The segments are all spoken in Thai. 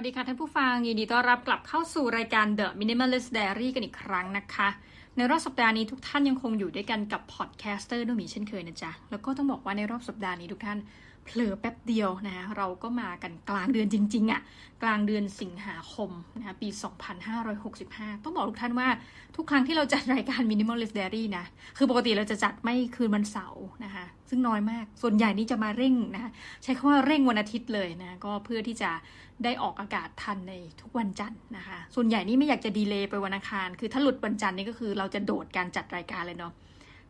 วัสดีค่ะท่านผู้ฟัง ยินดีต้อนรับกลับเข้าสู่รายการ The Minimalist Diary กันอีกครั้งนะคะ ในรอบสัปดาห์นี้ทุกท่านยังคงอยู่ด้วยกันกับพอดแคสเตอร์ด้วยมีเช่นเคยนะจ๊ะ แล้วก็ต้องบอกว่าในรอบสัปดาห์นี้ทุกท่าน เผลอแป๊บเดียวนะเราก็มากันกลางเดือนจริงๆอะ่ะกลางเดือนสิงหาคมนะคะปี 2565 ต้องบอกทุกท่านว่าทุกครั้งที่เราจัดรายการ Minimalist Diary นะ คือปกติเราจะจัดไม่คืนวันเสาร์นะคะซึ่งน้อยมาก ส่วนใหญ่นี่จะมาเร่งนะใช้คำว่าเร่งวันอาทิตย์เลยนะก็เพื่อที่จะได้ออกอากาศทันในทุกวันจันทร์นะคะ ส่วนใหญ่นี่ไม่อยากจะดีเลย์ไปวันอังคาร คือถ้าหลุดวันจันทร์นี่ก็คือเราจะโดดการจัดรายการเลยเนาะ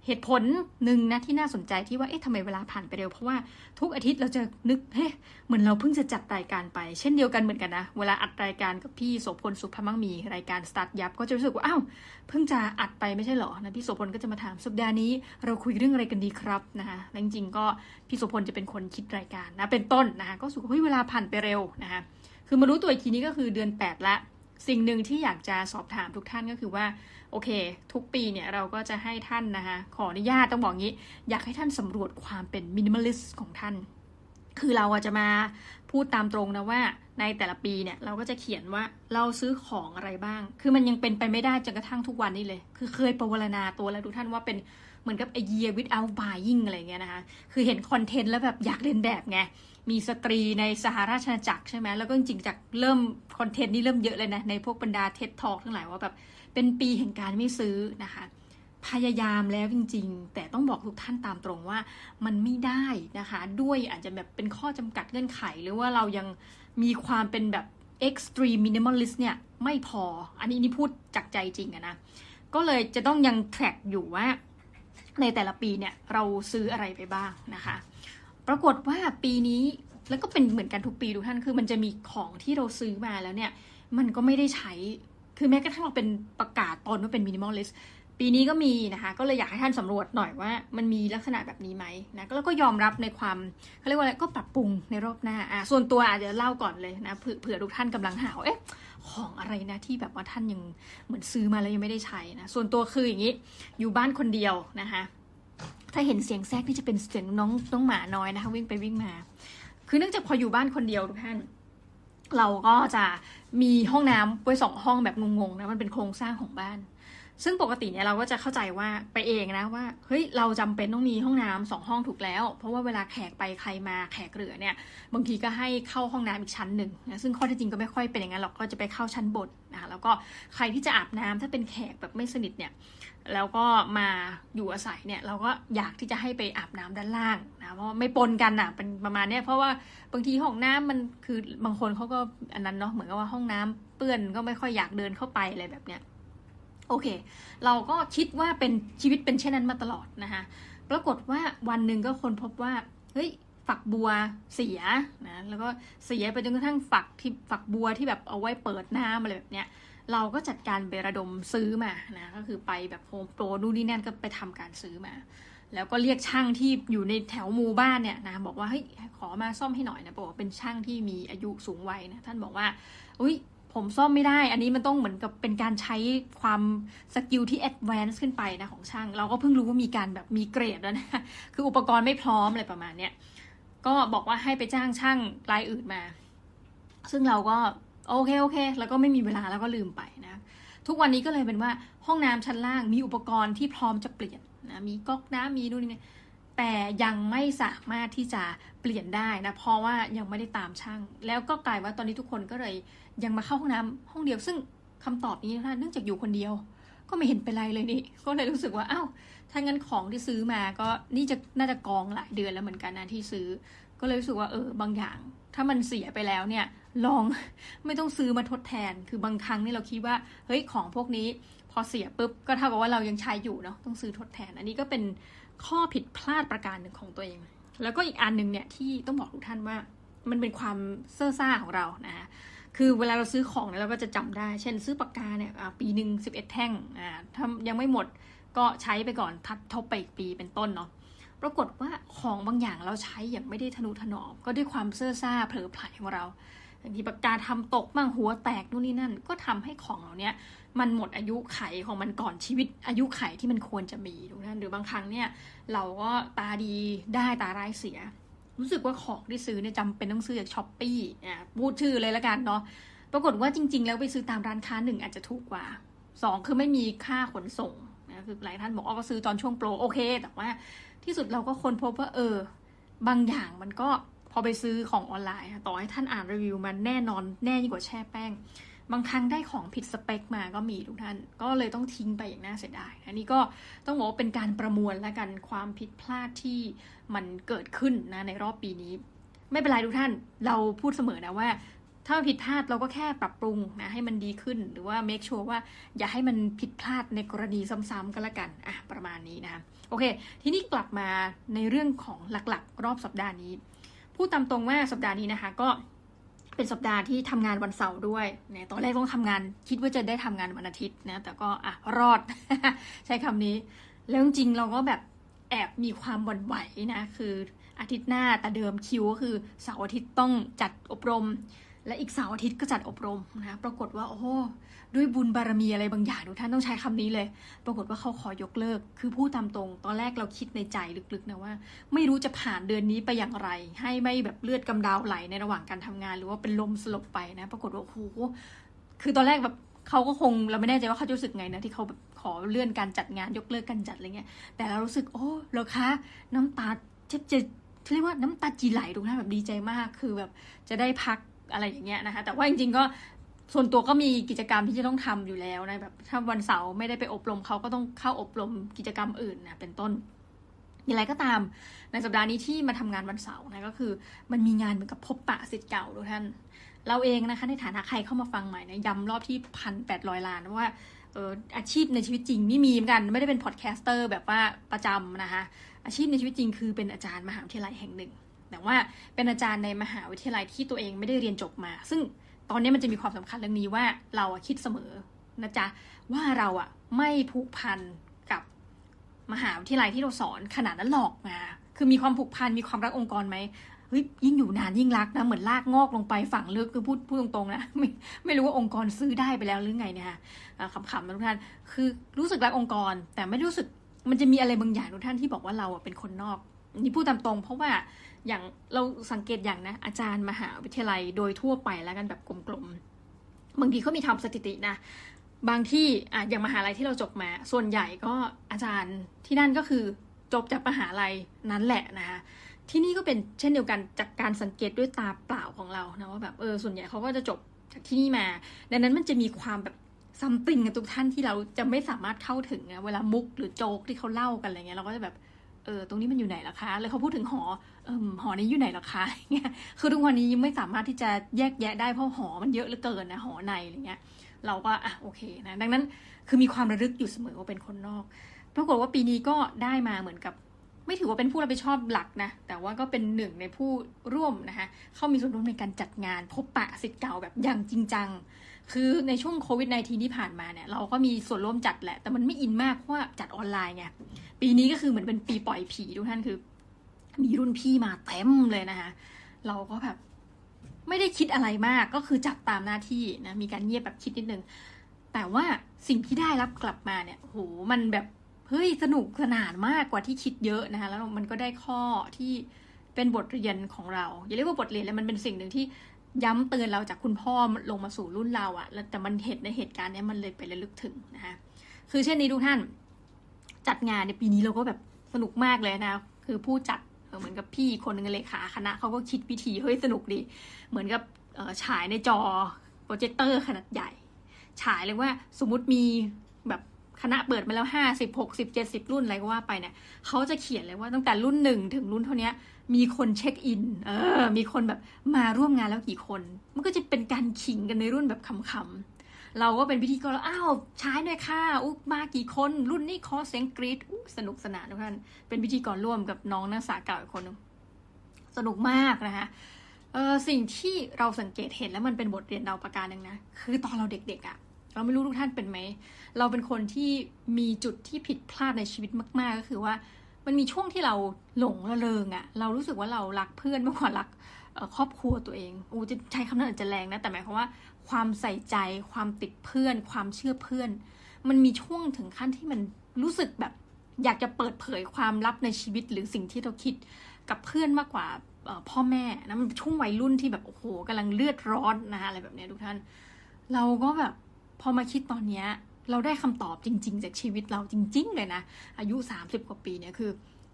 เหตุผลหนึ่งนะที่น่าสนใจที่ว่าเอ๊ะทำไมเวลาผ่านไปเร็วเพราะว่าทุกอาทิตย์เราจะนึกเฮ้เหมือนเราเพิ่งจะจัดรายการไป เช่นเดียวกันเหมือนกันนะ เวลาอัดรายการกับพี่โสพลสุภมังมีรายการสตาร์ทยับก็จะรู้สึกว่าอ้าวเพิ่งจะอัดไปไม่ใช่หรอนะพี่โสพลก็จะมาถามสัปดาห์นี้เราคุยเรื่องอะไรกันดีครับนะคะจริงๆก็พี่โสพลจะเป็นคนคิดรายการนะเป็นต้นนะคะก็สุขเฮ้ยเวลาผ่านไปเร็วนะคะคือมารู้ตัวอีกทีนี้ก็คือเดือน 8 ละ สิ่งหนึ่งที่อยากจะสอบถามทุกท่านก็คือว่า โอเค ทุกปีเนี่ยเราก็จะให้ท่านนะคะขออนุญาตต้องบอกงี้ อยากให้ท่านสำรวจความเป็นมินิมอลิสต์ของท่าน คือเราจจะมาพูดตามตรงนะว่าในแต่ละปีเนี่ยเราก็จะเขียนว่าเราซื้อของอะไรบ้าง คือมันยังเป็นไปไม่ได้จนกระทั่งทุกวันนี้เลย คือเคยประวรณาตัวแล้วทุกท่านว่าเป็น เหมือนกับ a year without buying อะไรเงี้ยนะคะ คือเห็นคอนเทนต์แล้วแบบอยากเรียนแบบไง มีสตรีในสหราชอาณาจักรใช่ไหม แล้วก็จริงจากเริ่มคอนเทนต์นี่เริ่มเยอะเลยนะ ในพวกบรรดาเท็ดทอกทั้งหลายว่าแบบเป็นปีแห่งการไม่ซื้อนะคะพยายามแล้วจริงๆ แต่ต้องบอกทุกท่านตามตรงว่ามันไม่ได้นะคะ ด้วยอาจจะแบบเป็นข้อจำกัดเงื่อนไข หรือว่าเรายังมีความเป็นแบบ extreme minimalist เนี่ย ไม่พอ อันนี้นี่พูดจากใจจริงอะนะ ก็เลยจะต้องยัง track อยู่ว่า ในแต่ละปีเนี่ยเราซื้ออะไรไปบ้างนะคะ ปรากฏว่าปีนี้แล้วก็เป็นเหมือนกันทุกปีทุกท่านคือมันจะมีของที่เราซื้อมาแล้วเนี่ย มันก็ไม่ได้ใช้ คือแม้กระทั่งเราเป็นประกาศตอนว่าเป็นมินิมอลลิสปีนี้ก็มีนะคะ ก็เลยอยากให้ท่านสำรวจหน่อยว่ามันมีลักษณะแบบนี้ไหมนะแล้วก็ยอมรับในความเขาเรียกว่าอะไรก็ปรับปรุงในรอบหน้าอะส่วนตัวอาจจะเล่าก่อนเลยนะเผื่อทุกท่านกำลังหาเอ๊ะ ของอะไรนะที่แบบว่าท่านยังเหมือนซื้อมาแล้วยังไม่ได้ใช้นะ ส่วนตัวคืออย่างนี้ อยู่บ้านคนเดียวนะคะ ถ้าเห็นเสียงแทรกนี่จะเป็นเสียงน้องน้องหมาน้อยนะคะ วิ่งไปวิ่งมา คือเนื่องจากพออยู่บ้านคนเดียวทุกท่าน เราก็จะมีห้องน้ำไว้สองห้องแบบงงๆนะมันเป็นโครงสร้างของบ้าน ซึ่งปกติเนี่ยเราก็จะเข้าใจว่าไปเองนะว่าเฮ้ยเราจำเป็นต้องมีห้องน้ำสองห้องถูกแล้ว เพราะว่าเวลาแขกไปใครมาแขกเหลือเนี่ยบางทีก็ให้เข้าห้องน้ำอีกชั้นหนึ่งนะซึ่งข้อที่จริงก็ไม่ค่อยเป็นอย่างนั้นหรอกก็จะไปเข้าชั้นบนนะแล้วก็ใครที่จะอาบน้ำถ้าเป็นแขกแบบไม่สนิทเนี่ยแล้วก็มาอยู่อาศัยเนี่ยเราก็อยากที่จะให้ไปอาบน้ำด้านล่างนะเพราะไม่ปนกันอะเป็นประมาณเนี้ยเพราะว่าบางทีห้องน้ำมันคือบางคนเขาก็อันนั้นเนาะเหมือนกับว่าห้องน้ำเปื้อนก็ไม่ค่อยอยากเดินเข้าไปอะไรแบบเนี้ย โอเค เราก็คิดว่าเป็นชีวิตเป็นเช่นนั้นมาตลอดนะคะปรากฏว่าวันหนึ่งก็คนพบว่าเฮ้ยฝักบัวเสียนะแล้วก็เสียไปจนกระทั่งฝักที่ฝักบัวที่แบบเอาไว้เปิดน้ำอะไรแบบเนี้ยเราก็จัดการไประดมซื้อมานะก็คือไปแบบโฮมโปรดูนี่นั่นก็ไปทำการซื้อมา แล้วก็เรียกช่างที่อยู่ในแถวหมู่บ้านเนี่ยนะบอกว่าเฮ้ยขอมาซ่อมให้หน่อยนะบอกว่าเป็นช่างที่มีอายุสูงวัยนะท่านบอกว่าอุ้ย ผมซ่อมไม่ได้ อันนี้มันต้องเหมือนกับเป็นการใช้ความสกิลที่แอดวานซ์ขึ้นไปนะของช่าง เราก็เพิ่งรู้ว่ามีการแบบมีเกรดแล้วนะ คืออุปกรณ์ไม่พร้อมอะไรประมาณเนี้ย ก็บอกว่าให้ไปจ้างช่างรายอื่นมา ซึ่งเราก็โอเคโอเค แล้วก็ไม่มีเวลาแล้วก็ลืมไปนะ ทุกวันนี้ก็เลยเป็นว่าห้องน้ำชั้นล่างมีอุปกรณ์ที่พร้อมจะเปลี่ยนนะ มีก๊อกน้ำมีนู่นนี่ แต่ยังไม่สามารถที่จะเปลี่ยนได้นะเพราะว่ายังไม่ได้ตามช่าง แล้วก็กลายว่าตอนนี้ทุกคนก็เลยยังมาเข้าห้องน้ำห้องเดียว ซึ่งคำตอบนี้นะเนื่องจากอยู่คนเดียว ก็ไม่เห็นเป็นไรเลยนี่ก็เลยรู้สึกว่าอ้าวถ้างั้นของที่ซื้อมาก็นี่จะน่าจะกองหลายเดือนแล้วเหมือนกันนะที่ซื้อ ก็เลยรู้สึกว่าเออบางอย่าง ถ้ามันเสียไปแล้วเนี่ยลองไม่ต้องซื้อมาทดแทน คือบางครั้งนี่เราคิดว่าเฮ้ยของพวกนี้พอเสียปุ๊บก็เท่ากับว่าเรายังใช้อยู่เนาะต้องซื้อทดแทน อันนี้ก็เป็น ข้อผิดพลาดประการหนึ่งของตัวเอง แล้วก็อีกอันหนึ่งเนี่ยที่ต้องบอกทุกท่านว่า มันเป็นความเซ่อซ่าของเรานะคือเวลาเราซื้อของเนี่ยเราก็จะจำได้ เช่นซื้อปากกาเนี่ยปีหนึ่งสิบเอ็ดแท่งอ่าถ้ายังไม่หมดก็ใช้ไปก่อนทัดทบไปอีกปีเป็นต้นเนาะปรากฏว่าของบางอย่างเราใช้อย่างไม่ได้ทนุถนอม ก็ด้วยความเซ่อซ่าเผลอไผลของเรา บางทีปากกาทำตกบ้างหัวแตกนู่นนี่นั่น ก็ทำให้ของเราเนี้ยมันหมดอายุไขของมันก่อนชีวิตอายุไขที่มันควรจะมีทุกท่านหรือบางครั้งเนี่ย เราก็ตาดีได้ตาร้ายเสีย รู้สึกว่าของที่ซื้อเนี่ยจำเป็นต้องซื้อจากช้อปปี้อะพูดชื่อเลยแล้วกันเนาะปรากฏว่าจริง ๆ แล้วไปซื้อตามร้านค้าหนึ่งอาจจะถูกกว่าสองคือไม่มีค่าขนส่งนะคือหลายท่านบอกอ๋อก็ซื้อตอนช่วงโปรโอเค แต่ว่าที่สุดเราก็ค้นพบว่าเออบางอย่างมันก็ พอไปซื้อของออนไลน์อะต่อให้ท่านอ่านรีวิวมันแน่นอนแน่ยิ่งกว่าแช่แป้ง บางครั้งได้ของผิดสเปคมาก็มีทุกท่าน ก็เลยต้องทิ้งไปอย่างน่าเสียดายอันนี้ก็ต้องบอกว่าเป็นการประมวลและกันความผิดพลาดที่มันเกิดขึ้นนะในรอบปีนี้ ไม่เป็นไรทุกท่านเราพูดเสมอนะว่าถ้าผิดพลาดเราก็แค่ปรับปรุงนะให้มันดีขึ้น หรือว่า make sure ว่าอย่าให้มันผิดพลาดในกรณีซ้ำๆก็แล้วกันอะประมาณนี้นะคะโอเค ทีนี้กลับมาในเรื่องของหลักๆ รอบสัปดาห์นี้ พูดตามตรงว่าสัปดาห์นี้นะคะ ก็เป็นสัปดาห์ที่ทำงานวันเสาร์ด้วยนะตอนแรกต้องทำงานคิดว่าจะได้ทำงานวันอาทิตย์นะ แต่ก็อะรอด ใช้คำนี้ แล้วจริงเราก็แบบแอบมีความหวั่นไหวนะ คืออาทิตย์หน้าแต่เดิมคิวก็คือเสาร์อาทิตย์ต้องจัดอบรม และอีกเสาร์อาทิตย์ก็จัดอบรมนะ ปรากฏว่าโอ้ ด้วยบุญบารมีอะไรบางอย่างทุกท่านต้องใช้คำนี้เลย ปรากฏว่าเขาขอยกเลิก คือพูดตามตรง ตอนแรกเราคิดในใจลึกๆนะว่า ไม่รู้จะผ่านเดือนนี้ไปอย่างไร ให้ไม่แบบเลือดกำเดาวไหลในระหว่างการทำงาน หรือว่าเป็นลมสลบไปนะ ปรากฏว่าโอ้โหคือตอนแรกแบบเขาก็คงเราไม่แน่ใจว่าเขาจะรู้สึกไงนะที่เขาแบบขอเลื่อนการจัดงานยกเลิกการจัดอะไรเงี้ย แต่เรารู้สึกโอ้เหรอคะ น้ำตาเจ็บจะเรียกว่าน้ำตาจีไหลทุกท่านแบบดีใจมาก คือแบบจะได้พักอะไรอย่างเงี้ยนะคะ แต่ว่าจริงๆก็ ส่วนตัวก็มีกิจกรรมที่จะต้องทำอยู่แล้วนะแบบถ้าวันเสาร์ไม่ได้ไปอบรมเขาก็ต้องเข้าอบรมกิจกรรมอื่นนะเป็นต้นอย่างไรก็ตาม ในสัปดาห์นี้ที่มาทำงานวันเสาร์นะก็คือ มันมีงานเหมือนกับพบปะสิทธิ์เก่าทุกท่าน เราเองนะคะในฐานะใครเข้ามาฟังใหม่นะย้ำรอบที่พันแปดร้อยล้านว่าเอออาชีพในชีวิตจริงไม่มีเหมือนกัน ไม่ได้เป็นพอดแคสเตอร์แบบว่าประจำนะคะอาชีพในชีวิตจริงคือเป็นอาจารย์มหาวิทยาลัยแห่งหนึ่ง แต่ว่าเป็นอาจารย์ในมหาวิทยาลัยที่ตัวเองไม่ได้เรียนจบมา ซึ่ง ตอนนี้มันจะมีความสำคัญเรื่องนี้ว่าเราคิดเสมอนะจ๊ะว่าเราอะไม่ผูกพันกับมหาวิทยาลัยที่เราสอนขนาดนั้นหลอกมาคือมีความผูกพันมีความรักองค์กรไหมเฮ้ยยิ่งอยู่นานยิ่งรักนะเหมือนลากงอกลงไปฝังลึกคือพูดพูดตรงๆนะไม่ไม่รู้ว่าองค์กรซื้อได้ไปแล้วหรือไงเนี่ยค่ะขำๆนะทุกท่านคือรู้สึกรักองค์กรแต่ไม่รู้สึกมันจะมีอะไรบางอย่างทุกท่านที่บอกว่าเราเป็นคนนอกนี่พูดตามตรง เพราะว่า อย่างเราสังเกตอย่างนะ อาจารย์มหาวิทยาลัยโดยทั่วไปแล้วกันแบบกลมๆ บางทีเขามีทำสถิตินะ บางที่อะอย่างมหาลัยที่เราจบมา ส่วนใหญ่ก็อาจารย์ที่นั่นก็คือจบจากมหาลัยนั้นแหละนะคะที่นี่ก็เป็นเช่นเดียวกันจากการสังเกตด้วยตาเปล่าของเรานะว่าแบบเออส่วนใหญ่เขาก็จะจบจากที่นี่มา ดังนั้นมันจะมีความแบบซัมติงกับทุกท่านที่เราจะไม่สามารถเข้าถึงนะเวลามุกหรือโจ๊กที่เขาเล่ากันอะไรเงี้ยเราก็จะแบบ เออตรงนี้มันอยู่ไหนล่ะคะ แล้วเขาพูดถึงหอเออหอนี้อยู่ไหนล่ะคะเงี้ยคือทุกวันนี้ยังไม่สามารถที่จะแยกแยะได้เพราะหอมันเยอะเหลือเกินนะหอในอะไรเงี้ย เราก็อะโอเคนะดังนั้นคือมีความระลึกอยู่เสมอว่าเป็นคนนอกปรากฏว่าปีนี้ก็ได้มาเหมือนกับ ไม่ถือว่าเป็นผู้รับผิดชอบหลักนะ แต่ว่าก็เป็นหนึ่งในผู้ร่วมนะคะเข้ามีส่วนร่วมในการจัดงาน พบปะสิทธิ์เก่าแบบอย่างจริงจัง คือในช่วงโควิด -19 ที่ผ่านมาเนี่ยเราก็มีส่วนร่วมจัดแหละ แต่มันไม่อินมากเพราะว่าจัดออนไลน์ไงปีนี้ก็คือเหมือนเป็นปีปล่อยผีทุกท่านคือ มีรุ่นพี่มาเต็มเลยนะคะเราก็แบบไม่ได้คิดอะไรมากก็คือจัดตามหน้าที่นะมีการเงียบแบบคิดนิดนึงแต่ว่าสิ่งที่ได้รับกลับมาเนี่ยโหมันแบบเฮ้ยสนุกสนานมากกว่าที่คิดเยอะนะคะแล้วมันก็ได้ข้อที่เป็นบทเรียนของเรา อย่าเรียกว่าบทเรียนแล้วมันเป็นสิ่งหนึ่งที่ ย้ำเตือนเราจากคุณพ่อลงมาสู่รุ่นเราอะแล้วแต่มันเหตุในเหตุการณ์นี้มันเลยไประลึกถึงนะคะคือเช่นนี้ทุกท่าน จัดงานในปีนี้เราก็แบบสนุกมากเลยนะ คือผู้จัดเหมือนกับพี่คนหนึ่งเลขาคณะเขาก็คิดวิธีเฮ้ยสนุกดี เหมือนกับฉายในจอโปรเจคเตอร์ขนาดใหญ่ ฉายเลยว่าสมมติมีแบบคณะเปิดมาแล้วห้าสิบหกสิบเจ็ดสิบรุ่นอะไรก็ว่าไปเนี่ยเขาจะเขียนเลยว่าตั้งแต่รุ่นหนึ่งถึงรุ่นเท่านี้ มีคนเช็คอิน เออ มีคนแบบมาร่วมงานแล้วกี่คน มันก็จะเป็นการขิงกันในรุ่นแบบขำๆ เราก็เป็นพิธีกรแล้วอ้าวใช้หน่อยค่ะอุ๊มากี่คน รุ่นนี้ขอเสียงกรี๊สนุกสนานทุกท่าน เป็นพิธีกรร่วมกับน้องนักศึกษาเก่าอีกคนนึงสนุกมากนะคะเออสิ่งที่เราสังเกตเห็นแล้วมันเป็นบทเรียนเราประการหนึ่งนะ คือตอนเราเด็กๆอะ่ะ เราไม่รู้ทุกท่านเป็นไหม เราเป็นคนที่มีจุดที่ผิดพลาดในชีวิตมาก ๆ ก็คือว่า มันมีช่วงที่เราหลงระเริงอะเรารู้สึกว่าเรารักเพื่อนมากกว่ารักครอบครัวตัวเองอูจะใช้คำนั้นอาจจะแรงนะ แต่หมายความว่าความใส่ใจ ความติดเพื่อน ความเชื่อเพื่อน มันมีช่วงถึงขั้นที่มันรู้สึกแบบ อยากจะเปิดเผยความลับในชีวิตหรือสิ่งที่เราคิดกับเพื่อนมากกว่าพ่อแม่นะมันช่วงวัยรุ่นที่แบบโอ้โหกำลังเลือดร้อนนะอะไรแบบนี้ทุกท่าน เราก็แบบพอมาคิดตอนเนี้ย เราได้คำตอบจริง ๆ จากชีวิตเราจริง ๆ เลยนะ อายุ 30 กว่าปีเนี่ยคือ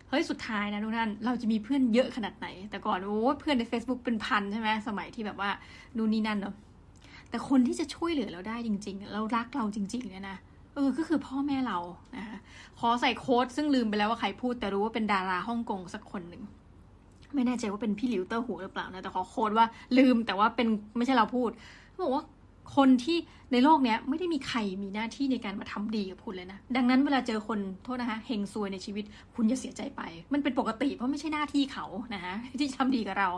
เฮ้ยสุดท้ายนะทุกท่านเราจะมีเพื่อนเยอะขนาดไหน แต่ก่อนโอ้เพื่อนใน Facebook เป็นพันใช่ไหมสมัยที่แบบว่านู่นนี่นั่นเนาะแต่คนที่จะช่วยเหลือเราได้จริง ๆ เรารักเราจริงๆเนี่ยนะเออก็คือพ่อแม่เรานะคะขอใส่โค้ดซึ่งลืมไปแล้วว่าใครพูด แต่รู้ว่าเป็นดาราฮ่องกงสักคนหนึ่งไม่แน่ใจว่าเป็นพี่หลิวเตอร์หัวหรือเปล่านะแต่ขอโค้ดว่าลืมแต่ว่าเป็นไม่ใช่เราพูดบอกว่า คนที่ในโลกเนี้ยไม่ได้มีใครมีหน้าที่ในการมาทำดีกับคุณเลยนะ ดังนั้นเวลาเจอคนโทษนะคะเฮงซวยในชีวิตคุณอย่าเสียใจไป มันเป็นปกติเพราะไม่ใช่หน้าที่เขานะคะที่ทำดีกับเรา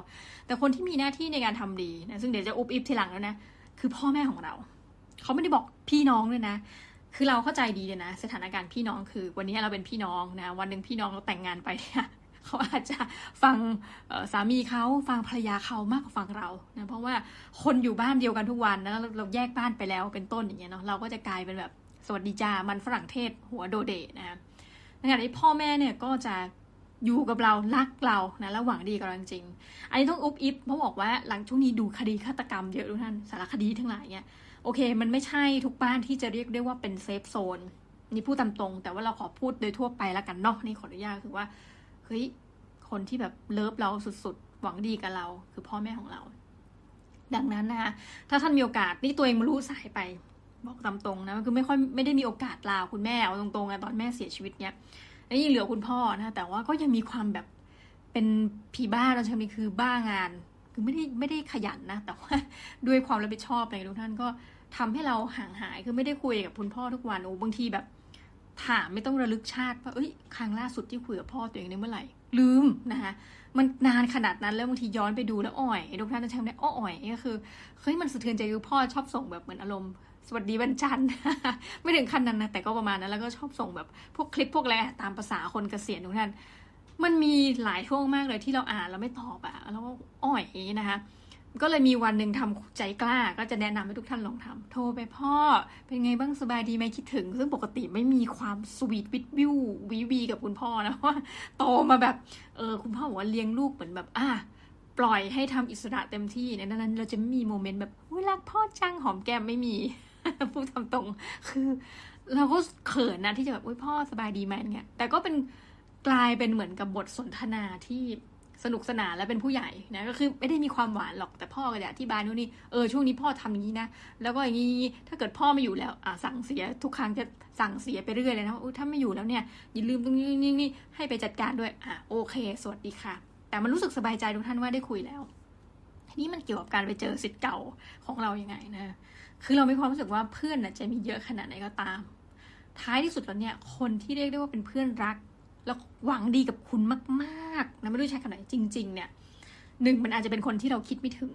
แต่คนที่มีหน้าที่ในการทำดีนะซึ่งเดี๋ยวจะอุบอิบทีหลังแล้วนะคือพ่อแม่ของเรา เขาไม่ได้บอกพี่น้องเลยนะ คือเราเข้าใจดีเลยนะ สถานการณ์พี่น้องคือ วันนี้เราเป็นพี่น้องนะวันหนึ่งพี่น้องเราแต่งงานไปเนี่ย เขาอาจจะฟังสามีเขาฟังภรรยาเขามากกว่าฟังเรานะเพราะว่าคนอยู่บ้านเดียวกันทุกวันนะเราแยกบ้านไปแล้วเป็นต้นอย่างเงี้ยเนาะเราก็จะกลายเป็นแบบสวัสดีจ้ามันฝรั่งเทศหัวโดเดนะในขณะที่พ่อแม่เนี่ยก็จะอยู่กับเรารักเรานะแล้วหวังดีกับเราจริง อันนี้ต้องอุบอิบเพราะบอกว่าหลังช่วงนี้ดูคดีฆาตกรรมเยอะทุกท่านสารคดีทั้งหลายเนี่ยโอเค มันไม่ใช่ทุกบ้านที่จะเรียกได้ว่าเป็นเซฟโซนนี่พูดตามตรง แต่ว่าเราขอพูดโดยทั่วไปแล้วกันเนาะนี่ขออนุญาตคือว่า เฮ้ยคนที่แบบเลิฟเราสุดๆ หวังดีกับเรา คือพ่อแม่ของเรา ดังนั้นนะคะถ้าท่านมีโอกาสนี่ตัวเองมารู้สายไป บอกตามตรงนะคือไม่ค่อยไม่ได้มีโอกาสลาคุณแม่เอาตรงๆนะตอนแม่เสียชีวิตเนี่ยแล้วยังเหลือคุณพ่อนะแต่ว่าก็ยังมีความแบบเป็นผีบ้าเราใช้คำคือบ้างานคือไม่ได้ไม่ได้ขยันนะ แต่ว่าด้วยความรับผิดชอบอะไรทุกท่านก็ทำให้เราห่างหายคือไม่ได้คุยกับคุณพ่อทุกวันโอ้บางทีแบบ ถามไม่ต้องระลึกชาติว่าเอ้ยครั้งล่าสุดที่คุยกับพ่อตัวเองในเมื่อไหร่ ลืมนะคะมันนานขนาดนั้นแล้วบางทีย้อนไปดูแล้วอ่อยทุกท่านจะใช้คำนี้อ่อยก็คือเฮ้ยมันสะเทือนใจคือพ่อชอบส่งแบบเหมือนอารมณ์สวัสดีวันจันทร์ไม่ถึงขั้นนั้นนะแต่ก็ประมาณนั้นแล้วก็ชอบส่งแบบพวกคลิปพวกอะไรตามภาษาคนเกษียณทุกท่านมันมีหลายช่วงมากเลยที่เราอ่านแล้วไม่ตอบอะแล้วก็อ่อยนะคะ ก็เลยมีวันหนึ่งทำใจกล้า ก็จะแนะนำให้ทุกท่านลองทำโทรไปพ่อ เป็นไงบ้างสบายดีไหมคิดถึง ซึ่งปกติไม่มีความสวีทวิทวิววีวีกับคุณพ่อนะว่าโตมาแบบเออคุณพ่อบอกว่าเลี้ยงลูกเหมือนแบบ อะปล่อยให้ทำอิสระเต็มที่ในนั้นเราจะไม่มีโมเมนต์แบบเวลาพ่อจังหอมแก้มไม่มีพูดทำตรง คือ เราก็เขินนะที่จะแบบพ่อสบายดีไหมเนี่ยแต่ก็เป็นกลายเป็นเหมือนกับบทสนทนาที่ สนุกสนานและเป็นผู้ใหญ่นะก็คือไม่ได้มีความหวานหรอกแต่พ่อก็จะอธิบายนู่นนี่เออช่วงนี้พ่อทำอย่างนี้นะแล้วก็อย่างนี้ถ้าเกิดพ่อไม่อยู่แล้วอ่าสั่งเสียทุกครั้งจะสั่งเสียไปเรื่อยเลยนะว่าถ้าไม่อยู่แล้วเนี่ยอย่าลืมตรงนี้นี่นี่ให้ไปจัดการด้วยอะโอเค สวัสดีค่ะ แต่มันรู้สึกสบายใจทุกท่านว่าได้คุยแล้วทีนี้มันเกี่ยวกับการไปเจอสิทธิ์เก่าของเรายัางไงนะคือเรามีความรู้สึกว่าเพื่อนนะจะมีเยอะขนาดไหนก็ตาม ท้ายที่สุดแล้วเนี่ยคนที่เรียกได้ว่าเป็นเพื่อนรัก แล้วหวังดีกับคุณมากๆนะไม่รู้ใช้คำไหนจริง ๆ เนี่ยหนึ่งมันอาจจะเป็นคนที่เราคิดไม่ถึง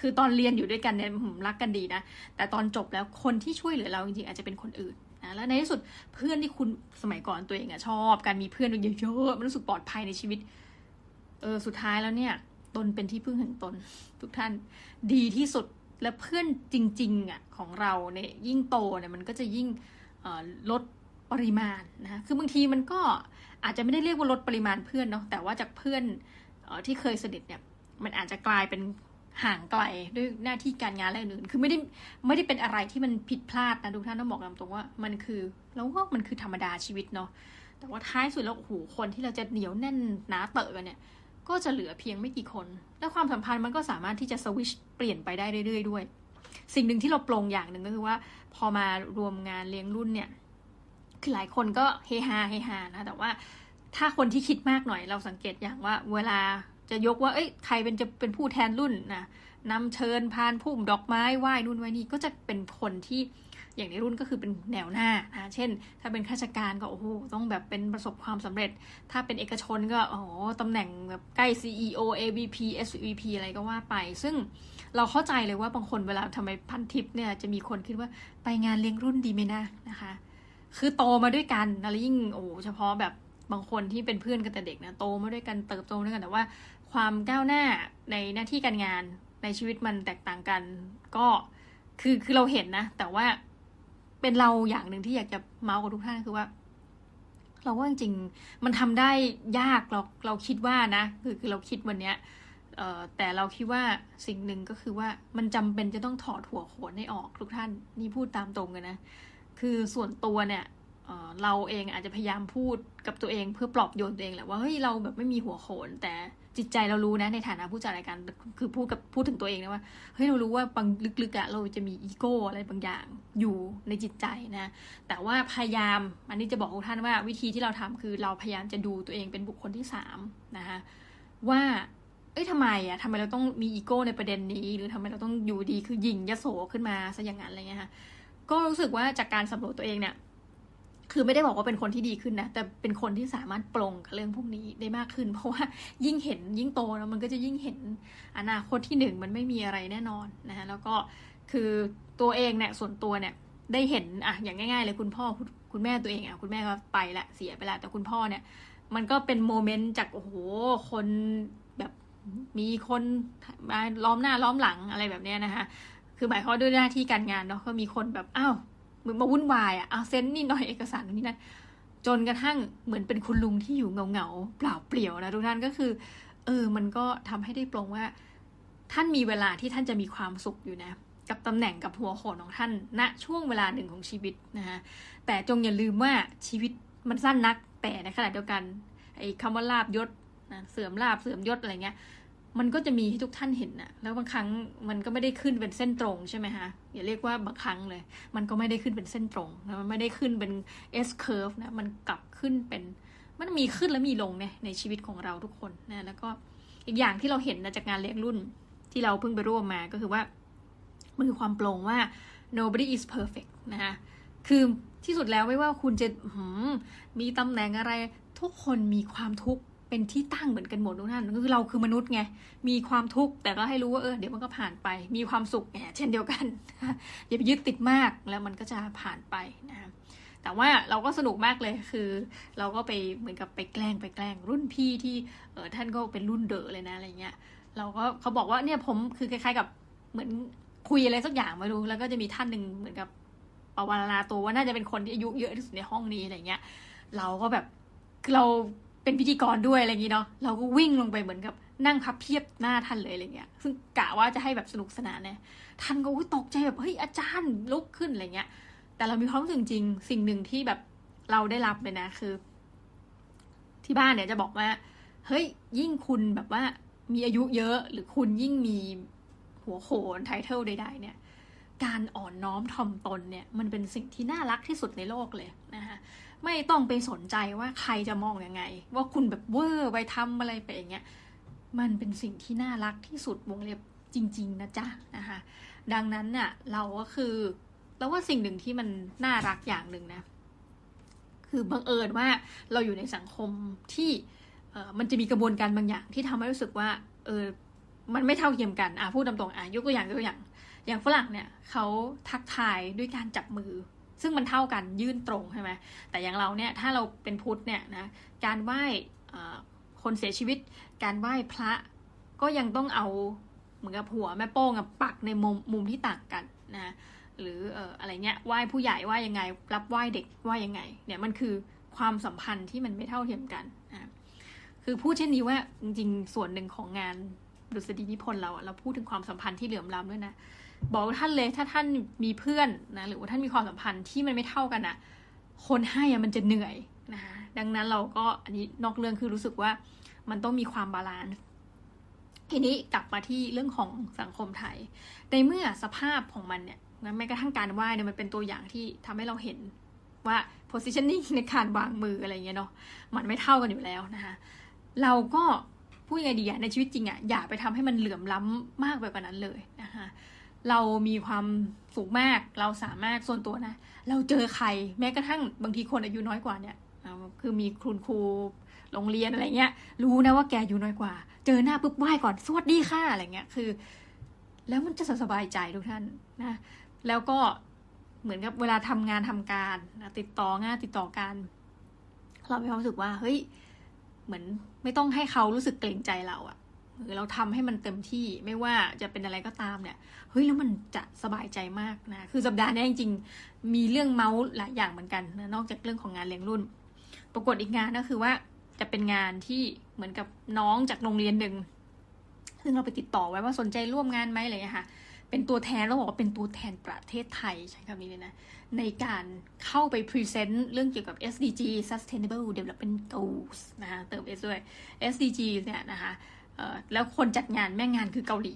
คือตอนเรียนอยู่ด้วยกันเนี่ยผมรักกันดีนะ แต่ตอนจบแล้วคนที่ช่วยเหลือเราจริงๆอาจจะเป็นคนอื่นนะแล้วในที่สุดเพื่อนที่คุณสมัยก่อนตัวเองอะชอบการมีเพื่อนเยอะๆมันรู้สึกปลอดภัยในชีวิต เออสุดท้ายแล้วเนี่ย ตนเป็นที่พึ่งแห่งตน ทุกท่านดีที่สุดและเพื่อนจริงๆอะของเราเนี่ยยิ่งโตเนี่ยมันก็จะยิ่งลด ปริมาณนะคือบางทีมันก็อาจจะไม่ได้เรียกว่าลดปริมาณเพื่อนเนาะแต่ว่าจากเพื่อนออที่เคยสนิทเนี่ยมันอาจจะกลายเป็นห่างไกลด้วยหน้าที่การงานอะไรอื่น คือไม่ได้ไม่ได้เป็นอะไรที่มันผิดพลาดนะทุกท่านต้องบอกตรงว่ามันคือแล้วก็มันคือธรรมดาชีวิตเนาะแต่ว่าท้ายสุดแล้วโอ้โหคนที่เราจะเหนียวแน่นหนาเตอะกันเนี่ยก็จะเหลือเพียงไม่กี่คน และความสัมพันธ์มันก็สามารถที่จะสวิชเปลี่ยนไปได้เรื่อยๆด้วย สิ่งหนึ่งที่เราปรงอย่างหนึ่งก็คือว่า พอมารวมงานเลี้ยงรุ่นเนี่ย คือหลายคนก็เฮฮาเฮฮานะแต่ว่าถ้าคนที่คิดมากหน่อยเราสังเกตอย่างว่า เวลาจะยกว่า เอ้ยใครเป็นจะเป็นผู้แทนรุ่นนะนำเชิญพานพุ่มดอกไม้ไหว้นู่นไหว้นี่ก็จะเป็นคนที่อย่างในรุ่นก็คือเป็นแนวหน้านะเช่น ถ้าเป็นข้าราชการก็โอ้โหต้องแบบเป็นประสบความสำเร็จ ถ้าเป็นเอกชนก็โอ้โหตำแหน่งแบบใกล้ CEO AVP SVP อะไรก็ว่าไป ซึ่งเราเข้าใจเลยว่าบางคนเวลาทำไมพันทิปเนี่ยจะมีคนคิดว่าไปงานเลี้ยงรุ่นดีไหมนะนะคะ คือโตมาด้วยกันแล้วยิ่งโอ้เฉพาะแบบบางคนที่เป็นเพื่อนกันแต่เด็กนะโตมาด้วยกันเติบโตด้วยกันแต่ว่า ความก้าวหน้าในหน้าที่การงานในชีวิตมันแตกต่างกัน ก็คือคือเราเห็นนะ แต่ว่าเป็นเราอย่างหนึ่งที่อยากจะเมาส์กับทุกท่านคือว่า เราว่าจริงๆมันทำได้ยากเราเราคิดว่านะ คือคือเราคิดวันเนี้ยเอ่อแต่เราคิดว่าสิ่งหนึ่งก็คือว่ามันจำเป็นจะต้องถอดหัวโขนให้ออกทุกท่าน นี่พูดตามตรงกันนะ คือส่วนตัวเนี่ยเราเองอาจจะพยายามพูดกับตัวเองเพื่อปลอบโยนตัวเองแหละว่าเฮ้ยเราแบบไม่มีหัวโขน แต่จิตใจเรารู้นะในฐานะผู้จัดรายการคือพูดกับพูดถึงตัวเองนะว่าเฮ้ยเรารู้ว่าบางลึกๆอะเราจะมีอีโก้อะไรบางอย่างอยู่ในจิตใจนะ แต่ว่าพยายามอันนี้จะบอกทุกท่านว่าวิธีที่เราทำคือเราพยายามจะดูตัวเองเป็นบุคคลที่สามนะคะว่าเอ้ยทำไมอะทำไมเราต้องมีอีโก้ในประเด็นนี้ หรือทำไมเราต้องอยู่ดีคือยิ่งยโสขึ้นมาซะอย่างนั้นอะไรเงี้ยค่ะ ก็รู้สึกว่าจากการสำรวจตัวเองเนี่ย คือไม่ได้บอกว่าเป็นคนที่ดีขึ้นนะ แต่เป็นคนที่สามารถปลงกับเรื่องพวกนี้ได้มากขึ้น เพราะว่ายิ่งเห็นยิ่งโตแล้วมันก็จะยิ่งเห็นอนาคตที่หนึ่งมันไม่มีอะไรแน่นอนนะคะแล้วก็คือตัวเองเนี่ยส่วนตัวเนี่ยได้เห็นอะอย่างง่ายๆเลยคุณพ่อคุณคุณแม่ตัวเองอะคุณแม่ก็ไปละเสียไปละ แต่คุณพ่อเนี่ย มันก็เป็นโมเมนต์จากโอ้โหคนแบบมีคนมาล้อมหน้าล้อมหลังอะไรแบบเนี้ยนะคะ คือหมายความด้วยหน้าที่การงานเนาะก็มีคนแบบอ้าวมึงมาวุ่นวายอะ่ะเอาเซ็นนี่หน่อยเอกสารนี่นั่นจนกระทั่งเหมือนเป็นคุณลุงที่อยู่เงาเงาเปล่าเปลี่ยวนะทุกท่านก็คือ เออ มันก็ทำให้ได้ปลงว่า ท่านมีเวลาที่ท่านจะมีความสุขอยู่นะ กับตำแหน่งกับหัวโขนของท่านณช่วงเวลาหนึ่งของชีวิตนะคะแต่จงอย่าลืมว่าชีวิตมันสั้นนัก แต่ในขณะเดียวกันไอ้คำว่าลาบยศนะเสื่อมลาบเสื่อมยศอะไรเงี้ย มันก็จะมีให้ทุกท่านเห็นนะแล้วบางครั้งมันก็ไม่ได้ขึ้นเป็นเส้นตรงใช่ไหมคะอย่าเรียกว่าบางครั้งเลย มันก็ไม่ได้ขึ้นเป็นเส้นตรงนะมันไม่ได้ขึ้นเป็น S curve นะมันกลับขึ้นเป็นมันมีขึ้นและมีลงเนี่ยในชีวิตของเราทุกคนนะแล้วก็อีกอย่างที่เราเห็นนะจากงานเลี้ยงรุ่นที่เราเพิ่งไปร่วมมาก็คือว่ามันคือความโปร่งว่า nobody is perfect นะคะคือที่สุดแล้วไม่ว่าคุณจะมมีตำแหน่งอะไร ทุกคนมีความทุกข์ เป็นที่ตั้งเหมือนกันหมดทุกท่านคือเราคือมนุษย์ไงมีความทุกข์แต่ก็ให้รู้ว่าเออเดี๋ยวมันก็ผ่านไป มีความสุขแหมเช่นเดียวกันอย่าไปยึดติดมากแล้วมันก็จะผ่านไปนะคะแต่ว่าเราก็สนุกมากเลยคือ เราก็ไปเหมือนกับไปแกล้งไปแกล้ง รุ่นพี่ที่เออท่านก็เป็นรุ่นเดอเลยนะอะไรเงี้ยเราก็เขาบอกว่าเนี่ยผมคือคล้ายๆกับเหมือนคุยอะไรสักอย่างไม่รู้แล้วก็จะมีท่านหนึ่งเหมือนกับปวารณาตัวว่าน่าจะเป็นคนที่อายุเยอะที่สุดในห้องนี้อะไรเงี้ย เราก็แบบคือเรา เป็นพิธีกรด้วยอะไรอย่างงี้เนาะเราก็วิ่งลงไปเหมือนกับนั่งพับเพียบหน้าท่านเลยอะไรเงี้ย ซึ่งกะว่าจะให้แบบสนุกสนานเนี่ยท่านก็ตกใจแบบเฮ้ยอาจารย์ลุกขึ้นอะไรเงี้ย แต่เรามีความรู้สึกจริงๆสิ่งหนึ่งที่แบบเราได้รับเลยนะคือ ที่บ้านเนี่ยจะบอกว่า เฮ้ยยิ่งคุณแบบว่ามีอายุเยอะหรือคุณยิ่งมีหัวโขนไทเทลใด ๆ เนี่ย การอ่อนน้อมถ่อมตนเนี่ย มันเป็นสิ่งที่น่ารักที่สุดในโลกเลยนะคะ ไม่ต้องไปสนใจว่าใครจะมองยังไง ว่าคุณแบบเวอร์ไปทำอะไรไปอย่างเงี้ยมันเป็นสิ่งที่น่ารักที่สุดวงเล็บจริง ๆ นะจ๊ะนะคะดังนั้นน่ะเราก็คือแล้วว่าสิ่งหนึ่งที่มันน่ารักอย่างหนึ่งนะ คือบังเอิญว่าเราอยู่ในสังคมที่เออมันจะมีกระบวนการบางอย่างที่ทำให้รู้สึกว่าเออมันไม่เท่าเทียมกันอะพูดตรงๆอะยกตัวอย่างยกตัวอย่าง อย่างฝรั่งเนี่ยเขาทักทายด้วยการจับมือ ซึ่งมันเท่ากันยื่นตรงใช่ไหมแต่อย่างเราเนี่ยถ้าเราเป็นพุทธเนี่ยนะการไหว้คนเสียชีวิต การไหว้พระก็ยังต้องเอาเหมือนกับหัวแม่โป้งปักในมุมมุมที่ต่างกันนะหรืออะไรเงี้ยไหว้ผู้ใหญ่ไหว้ยังไง รับไหว้เด็กไหว้ยังไงเนี่ยมันคือความสัมพันธ์ที่มันไม่เท่าเทียมกันนะคือพูดเช่นนี้ว่าจริงๆส่วนหนึ่งของงานดุษฎีนิพนธ์เราเราพูดถึงความสัมพันธ์ที่เหลื่อมล้ำด้วยนะ บอกท่านเลยถ้าท่านมีเพื่อนนะหรือว่าท่านมีความสัมพันธ์ที่มันไม่เท่ากันอะคนให้อะมันจะเหนื่อยนะคะดังนั้นเราก็อันนี้นอกเรื่องคือรู้สึกว่ามันต้องมีความบาลานซ์ทีนี้กลับมาที่เรื่องของสังคมไทย ในเมื่อสภาพของมันเนี่ยแม้กระทั่งการไหว้เนี่ยมันเป็นตัวอย่างที่ทำให้เราเห็นว่า positioning ในการวางมืออะไรเงี้ยเนาะมันไม่เท่ากันอยู่แล้วนะคะเราก็พูดยังไงดีอะในชีวิตจริงอะอย่าไปทำให้มันเหลื่อมล้ำมากไปกว่านั้นเลยนะคะ เรามีความสูงมาก เราสามารถส่วนตัวนะ เราเจอใครแม้กระทั่งบางทีคนอายุน้อยกว่าเนี่ยคือมีคุณครูโรงเรียนอะไรเงี้ย รู้นะว่าแกอายุน้อยกว่า เจอหน้าปุ๊บไหว้ก่อนสวัสดีค่ะอะไรเงี้ยคือ แล้วมันจะสบายใจทุกท่านนะ แล้วก็เหมือนกับเวลาทำงานทำการนะติดต่องานติดต่อการเรามีความรู้สึกว่าเฮ้ยเหมือนไม่ต้องให้เขารู้สึกเกรงใจเราอะ เราทำให้มันเต็มที่ไม่ว่าจะเป็นอะไรก็ตามเนี่ยเฮ้ยแล้วมันจะสบายใจมากนะคือสัปดาห์นี้จริงๆ มีเรื่องเมาส์หลายอย่างเหมือนกันนะนอกจากเรื่องของงานเลี้ยงรุ่น ปรากฏอีกงานก็คือว่าจะเป็นงานที่เหมือนกับน้องจากโรงเรียนหนึ่งซึ่งเราไปติดต่อไว้ว่าสนใจร่วมงานไหมอะไรอย่างเงี้ค่ะเป็นตัวแทนเราบอกว่าเป็นตัวแทนประเทศไทยใช้คำนี้เลยนะ ในการเข้าไปพรีเซนต์เรื่องเกี่ยวกับ SDG Sustainable Development Goals นะคะเติม S ด้วย SDG เนี่ยนะคะ แล้วคนจัดงานแม่งานคือเกาหลี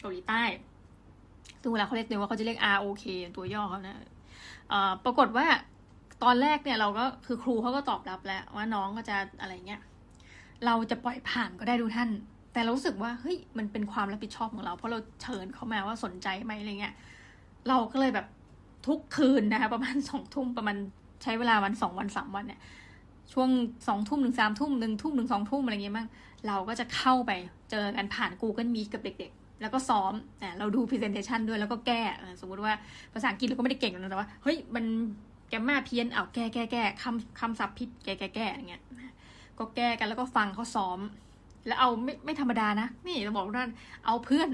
เกาหลีใต้ซึ่งเวลาเขาเรียกเนี่ยว่าเขาจะเรียก ROK ตัวย่อเขานะเออปรากฏว่าตอนแรกเนี่ยเราก็คือครูเขาก็ตอบรับแล้วว่าน้องก็จะอะไรเงี้ย เราจะปล่อยผ่านก็ได้ดูท่าน แต่เรารู้สึกว่าเฮ้ยมันเป็นความรับผิดชอบของเรา เพราะเราเชิญเขามาว่าสนใจไหมอะไรเงี้ย เราก็เลยแบบทุกคืนนะคะประมาณสองทุ่มประมาณใช้เวลาวันสองวันสามวันเนี่ย ช่วงสองทุ่มถึงสามทุ่มหนึ่งทุ่มถึงสองทุ่มอะไรเงี้ยบ้างเราก็จะเข้าไปเจอกันผ่าน Google Meet กับเด็กๆ แล้วก็ซ้อมอะเราดู Presentation ด้วยแล้วก็แก้สมมติว่าภาษาอังกฤษเราก็ไม่ได้เก่งนะแต่ว่าเฮ้ยมันแกมมาเพี้ยนเอาแก้แก้แก้คำคำศัพท์ผิดแก้แก้แก้อย่างเงี้ยก็แก้กันแล้วก็ฟังเขาซ้อม แล้วเอาไม่ไม่ธรรมดานะ นี่เราบอกว่าเอาเพื่อน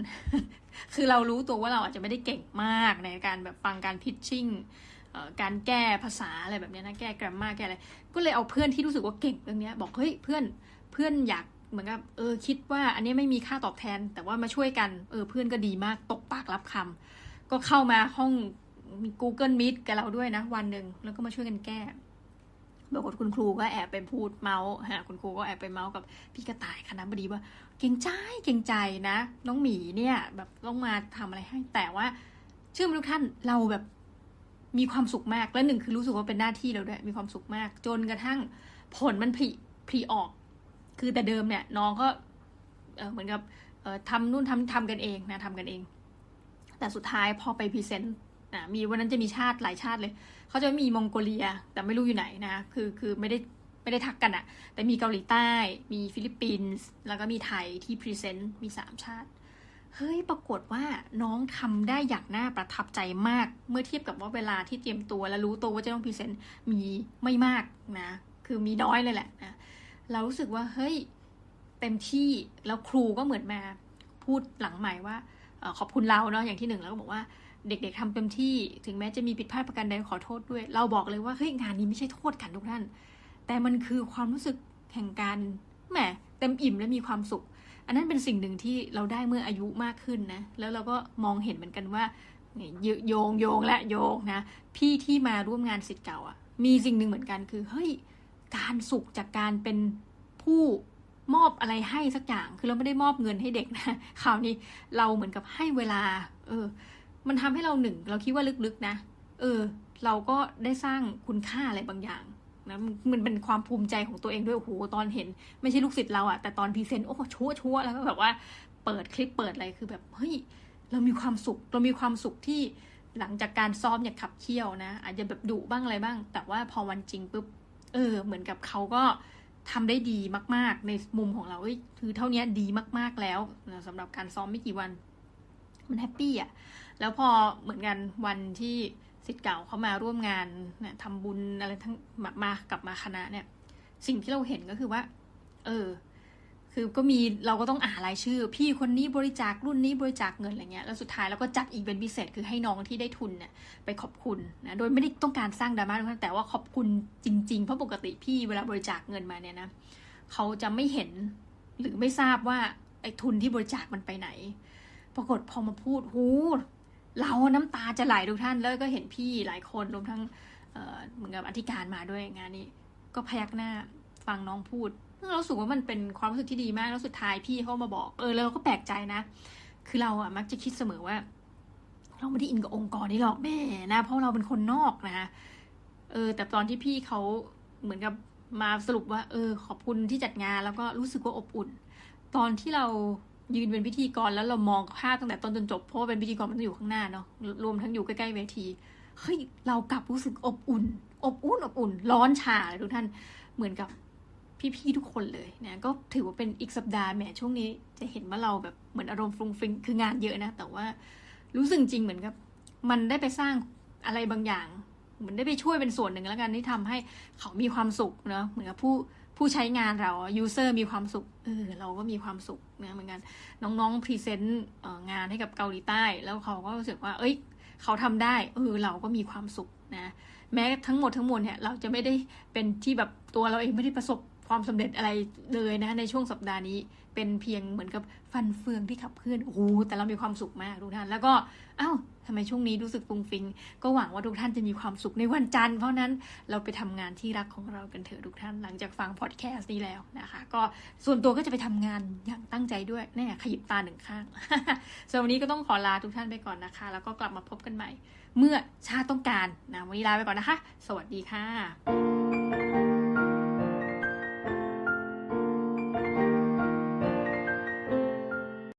คือเรารู้ตัวว่าเราอาจจะไม่ได้เก่งมากในการแบบฟังการพิชชิ่ง การแก้ภาษาอะไรแบบนี้นะแก้กราฟมาแก้อะไรก็เลยเอาเพื่อนที่รู้สึกว่าเก่งเรื่องนี้บอกเฮ้ยเพื่อนเพื่อนอยากเหมือนกับเออคิดว่าอันนี้ไม่มีค่าตอบแทน แต่ว่ามาช่วยกันเออเพื่อนก็ดีมากตกปากรับคำก็เข้ามาห้องมี Google Meet กับเราด้วยนะ วันหนึ่งแล้วก็มาช่วยกันแก้ปรากฏคุณครูก็แอบไปพูดเมาส์ฮะคุณครูก็แอบไปเมาส์กับพี่กระต่ายคณะบดีว่า เก่งใจเก่งใจนะ น้องหมีเนี่ย แบบต้องมาทำอะไรให้แต่ว่า เชื่อมทุกท่านเราแบบ มีความสุขมากและหนึ่งคือรู้สึกว่าเป็นหน้าที่เราด้วยมีความสุขมาก จนกระทั่งผลมันผลิผลิออก คือแต่เดิมเนี่ย น้องก็เเหมือนกับทำนู่นทำทำกันเองนะทำกันเอง แต่สุดท้ายพอไปพรีเซนต์มีวันนั้นจะมีชาติหลายชาติเลย เขาจะมีมองโกเลีย แต่ไม่รู้อยู่ไหนนะ คือคือไม่ได้ไม่ได้ทักกันอะแต่มีเกาหลีใต้ มีฟิลิปปินส์ แล้วก็มีไทยที่พรีเซนต์มีสามชาติ เฮ้ยปรากฏว่าน้องทำได้อย่างน่าประทับใจมาก เมื่อเทียบกับว่าเวลาที่เตรียมตัวและรู้ตัวว่าจะต้องพรีเซนต์มีไม่มากนะ คือมีน้อยเลยแหละนะเรารู้สึกว่าเฮ้ยเต็มที่แล้วครูก็เหมือนมาพูดหลังใหม่ว่าขอบคุณเราเนาะอย่างที่หนึ่งแล้วก็บอกว่าเด็กๆทำเต็มที่ถึงแม้จะมีผิดพลาดประการใดขอโทษด้วย เราบอกเลยว่าเฮ้ยงานนี้ไม่ใช่โทษกันทุกท่าน แต่มันคือความรู้สึกแห่งการแหมเต็มอิ่มและมีความสุข อันนั้นเป็นสิ่งหนึ่งที่เราได้เมื่ออายุมากขึ้นนะ แล้วเราก็มองเห็นเหมือนกันว่าโยงโยงและโยงนะ พี่ที่มาร่วมงานสิทธิ์เก่าอะ มีสิ่งหนึ่งเหมือนกันคือเฮ้ยการสุขจากการเป็นผู้มอบอะไรให้สักอย่าง คือเราไม่ได้มอบเงินให้เด็กนะคราวนี้เราเหมือนกับให้เวลา เออ มันทำให้เราหนึ่ง เราคิดว่าลึกๆนะ เออ เราก็ได้สร้างคุณค่าอะไรบางอย่าง นะมันเป็นความภูมิใจของตัวเองด้วยโอ้โหตอนเห็น ไม่ใช่ลูกศิษย์เราอะแต่ตอนพรีเซนต์โอ้ชั่วชั่วแล้วก็แบบว่าเปิดคลิปเปิดอะไรคือแบบเฮ้ยเรามีความสุขเรามีความสุขที่หลังจากการซ้อมอย่างขับเคี่ยวนะ อาจจะแบบดุบ้างอะไรบ้าง แต่ว่าพอวันจริงปุ๊บเออ เหมือนกับเขาก็ทำได้ดีมาก ๆ ในมุมของเราเอ้คือเท่านี้ดีมากๆแล้วนะสำหรับการซ้อมไม่กี่วัน มันแฮปปี้อะ แล้วพอเหมือนกันวันที่ สิทธิ์เก่าเขามาร่วมงานเนี่ยทำบุญอะไรทั้งมามากลับมาคณะเนี่ย สิ่งที่เราเห็นก็คือว่า เออ คือก็มีเราก็ต้องอ่านรายชื่อ พี่คนนี้บริจาครุ่นนี้บริจาคเงินอะไรเงี้ยแล้วสุดท้ายเราก็จัดอีเวนต์พิเศษคือให้น้องที่ได้ทุนเนี่ยไปขอบคุณนะโดยไม่ได้ต้องการสร้างดราม่าทุกท่านแต่ว่าขอบคุณจริง ๆ เพราะปกติพี่เวลาบริจาคเงินมาเนี่ยนะเขาจะไม่เห็นหรือไม่ทราบว่าไอ้ทุนที่บริจาคมันไปไหน ปรากฏพอมาพูดหู เราน้ำตาจะไหลทุกท่านแล้วก็เห็นพี่หลายคนรวมทั้งเหมือนกับอธิการมาด้วยงานนี้ ก็พยักหน้าฟังน้องพูดเราสูว่ามันเป็นความรู้สึกที่ดีมากแล้วสุดท้ายพี่เขามาบอกเออแล้วเราก็แปลกใจนะ คือเราอะมักจะคิดเสมอว่า เราไม่ได้อินกับองค์กรนี้หรอกแม่นะ เพราะเราเป็นคนนอกนะเออ แต่ตอนที่พี่เขาเหมือนกับมาสรุปว่า เออ ขอบคุณที่จัดงานแล้วก็รู้สึกว่าอบอุ่น ตอนที่เรา ยืนเป็นพิธีกรแล้วเรามองภาพตั้งแต่ต้นจนจบเพราะว่าเป็นพิธีกรมันต้องอยู่ข้างหน้าเนาะรวมทั้งอยู่ใกล้ๆเวทีเฮ้ยเรากลับรู้สึกอบอุ่น อบอุ่นอบอุ่น ร้อนชาเลยทุกท่านเหมือนกับพี่ๆทุกคนเลยเนี่ยก็ถือว่าเป็นอีกสัปดาห์แหมช่วงนี้จะเห็นว่าเราแบบเหมือนอารมณ์ฟรุงฟริงคืองานเยอะนะ แต่ว่ารู้สึกจริงเหมือนกับ มันได้ไปสร้างอะไรบางอย่าง เหมือนได้ไปช่วยเป็นส่วนหนึ่งแล้วกันที่ทำให้เขามีความสุขเนาะเหมือนกับผู้ ผู้ใช้งานเรา user มีความสุข เออ เราก็มีความสุขนะเหมือนกัน น้องๆพรีเซนต์งานให้กับเกาหลีใต้ แล้วเขาก็รู้สึกว่า เอ้ย เขาทำได้ เออ เราก็มีความสุขนะ แม้ทั้งหมดทั้งมวลเนี่ย เราจะไม่ได้เป็นที่แบบตัวเราเองไม่ได้ประสบความสำเร็จอะไรเลยนะในช่วงสัปดาห์นี้เป็นเพียงเหมือนกับฟันเฟืองที่ขับเคลื่อนโอ้โหแต่เรามีความสุขมากทุกท่านแล้วก็อ้าว ทำไมช่วงนี้รู้สึกฟุ้งฟิง ก็หวังว่าทุกท่านจะมีความสุขในวันจันทร์เพราะนั้นเราไปทำงานที่รักของเรากันเถอะทุกท่านหลังจากฟังพอดแคสต์นี้แล้วนะคะ ก็ส่วนตัวก็จะไปทำงานอย่างตั้งใจด้วยแน่ขยิบตาหนึ่งข้างสำหรับวันนี้ก็ต้องขอลาทุกท่านไปก่อนนะคะ แล้วก็กลับมาพบกันใหม่ เมื่อชาติต้องการนะวันนี้ลาไปก่อนนะคะ สวัสดีค่ะ